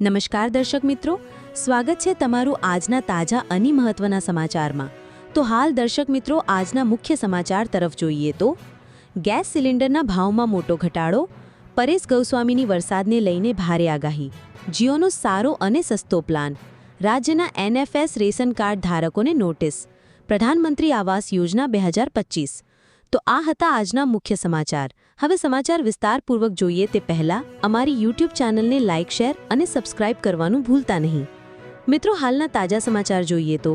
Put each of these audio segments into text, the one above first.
નમસ્કાર દર્શક મિત્રો. સ્વાગત છે તમારું આજના તાજા અને મહત્વના સમાચારમાં. તો હાલ દર્શક મિત્રો આજના મુખ્ય સમાચાર તરફ જોઈએ તો, ગેસ સિલિન્ડરના ભાવમાં મોટો ઘટાડો, પરેશ ગૌસ્વામીની વરસાદને લઈને ભારે આગાહી, જીઓનો સારો અને સસ્તો પ્લાન, રાજ્યના એનએફએસ રેશન કાર્ડ ધારકોને નોટિસ, પ્રધાનમંત્રી આવાસ યોજના બે હજાર પચીસ તો આ હતા આજના મુખ્ય સમાચાર. હવે સમાચાર વિસ્તારપૂર્વક જોઈએ તે પહેલા અમારી યુટ્યુબ ચેનલને લાઇક, શેર અને સબસ્ક્રાઇબ કરવાનું ભૂલતા નહીં. મિત્રો, હાલના તાજા સમાચાર જોઈએ તો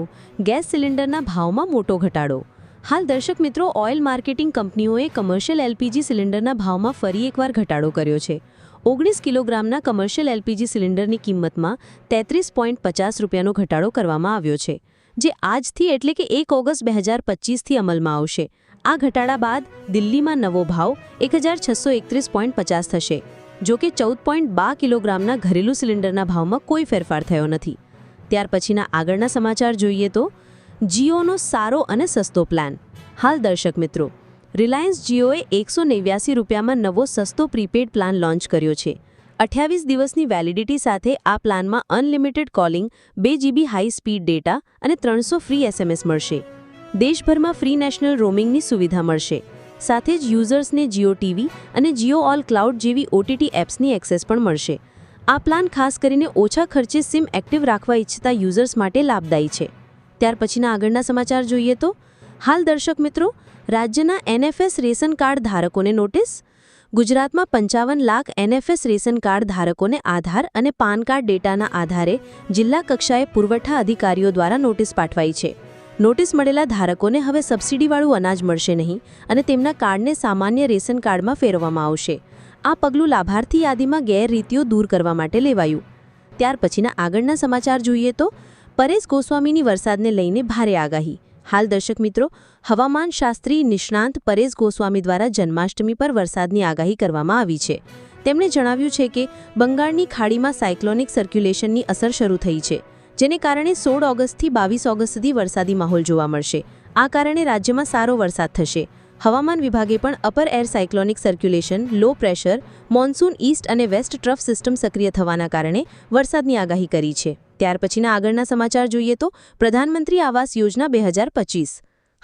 ગેસ સિલિન્ડરના ભાવમાં મોટો ઘટાડો. હાલ દર્શક મિત્રો, ઓઇલ માર્કેટિંગ કંપનીઓએ કમર્શિયલ એલપીજી સિલિન્ડરના ભાવમાં ફરી એકવાર ઘટાડો કર્યો છે. ઓગણીસ કિલોગ્રામના કમર્શિયલ એલપીજી સિલિન્ડરની કિંમતમાં તેત્રીસ પોઈન્ટ પચાસ રૂપિયાનો ઘટાડો કરવામાં આવ્યો છે, જે આજથી એટલે કે એક ઓગસ્ટ બે હજાર પચીસથી અમલમાં આવશે. આ ઘટાડા બાદ દિલ્હીમાં નવો ભાવ એક હજાર છસો એકત્રીસ પોઈન્ટ પચાસ થશે, જો કે ચૌદ પોઈન્ટ બા કિલોગ્રામના ઘરેલું સિલિન્ડરના ભાવમાં કોઈ ફેરફાર થયો નથી. ત્યાર પછીના આગળના સમાચાર જોઈએ તો, જીઓનો સારો અને સસ્તો પ્લાન. હાલ દર્શક મિત્રો, રિલાયન્સ જીઓએ એકસો નેવ્યાસી રૂપિયામાં નવો સસ્તો પ્રીપેડ પ્લાન લોન્ચ કર્યો છે. અઠ્યાવીસ દિવસની વેલિડિટી સાથે આ પ્લાનમાં અનલિમિટેડ કોલિંગ, બે જીબી હાઈ સ્પીડ ડેટા અને ત્રણસો ફ્રી એસએમએસ મળશે. દેશભરમાં ફ્રી નેશનલ રોમિંગની સુવિધા મળશે. સાથે જ યુઝર્સને જીઓ ટીવી અને જીઓ ઓલ ક્લાઉડ જેવી ઓટીટી એપ્સની એક્સેસ પણ મળશે. આ પ્લાન ખાસ કરીને ઓછા ખર્ચે સિમ એક્ટિવ રાખવા ઈચ્છતા યુઝર્સ માટે લાભદાયી છે. ત્યાર પછીના આગળના સમાચાર જોઈએ તો, હાલ દર્શક મિત્રો, રાજ્યના એનએફએસ રેશન કાર્ડ ધારકોને નોટિસ? ગુજરાતમાં પંચાવન લાખ એનએફએસ રેશન કાર્ડ ધારકોને આધાર અને પાન કાર્ડ ડેટાના આધારે જિલ્લા કક્ષાએ પુરવઠા અધિકારીઓ દ્વારા નોટિસ પાઠવાઈ છે. નોટિસ મળેલા ધારકોને હવે સબસિડીવાળું અનાજ મળશે નહીં અને તેમના કાર્ડને સામાન્ય રેશન કાર્ડમાં ફેરવવામાં આવશે. આ પગલું લાભાર્થી યાદીમાં ગેરરીતિઓ દૂર કરવા માટે લેવાયું. ત્યાર પછીના આગળના સમાચાર જોઈએ તો, પરેશ ગોસ્વામીની વરસાદને લઈને ભારે આગાહી. હાલ દર્શક મિત્રો, હવામાન શાસ્ત્રી નિષ્ણાંત પરેશ ગોસ્વામી દ્વારા જન્માષ્ટમી પર વરસાદની આગાહી કરવામાં આવી છે. તેમણે જણાવ્યું છે કે બંગાળની ખાડીમાં સાયક્લોનિક સર્ક્યુલેશનની અસર શરૂ થઈ છે. જેને કારણે સોળ ઓગસ્ટથી બાવીસ ઓગસ્ટ સુધી વરસાદી માહોલ જોવા મળશે. આ કારણે રાજ્યમાં સારો વરસાદ થશે. હવામાન વિભાગે પણ upper air cyclonic circulation, low pressure, monsoon east અને વેસ્ટ ટ્રફ સિસ્ટમ સક્રિય થવાના કારણે વરસાદની આગાહી કરી છે. ત્યાર પછીના આગળના સમાચાર જોઈએ તો પ્રધાનમંત્રી આવાસ યોજના બે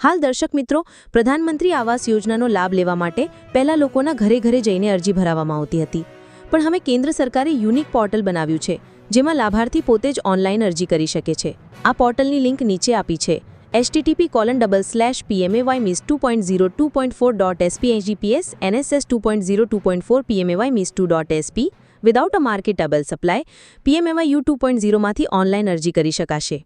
હાલ દર્શક મિત્રો, પ્રધાનમંત્રી આવાસ યોજનાનો લાભ લેવા માટે પહેલા લોકોના ઘરે ઘરે જઈને અરજી ભરાવવામાં આવતી હતી. પણ હવે કેન્દ્ર સરકારે યુનિક પોર્ટલ બનાવ્યું છે. જેમાં લાભાર્થી પોતે જ ઓનલાઈન અરજી કરી શકે છે. આ પોર્ટલની લિંક નીચે આપી છે. Http colon double slash PM Y miss two point zero two point four dot SP pmay miss 2.0 2.4 dot spngps nss 2.0 2.4 Y miss 2 dot sp without a marketable supply PMAY U two point ઝીરોમાંથી online અરજી કરી શકાશે.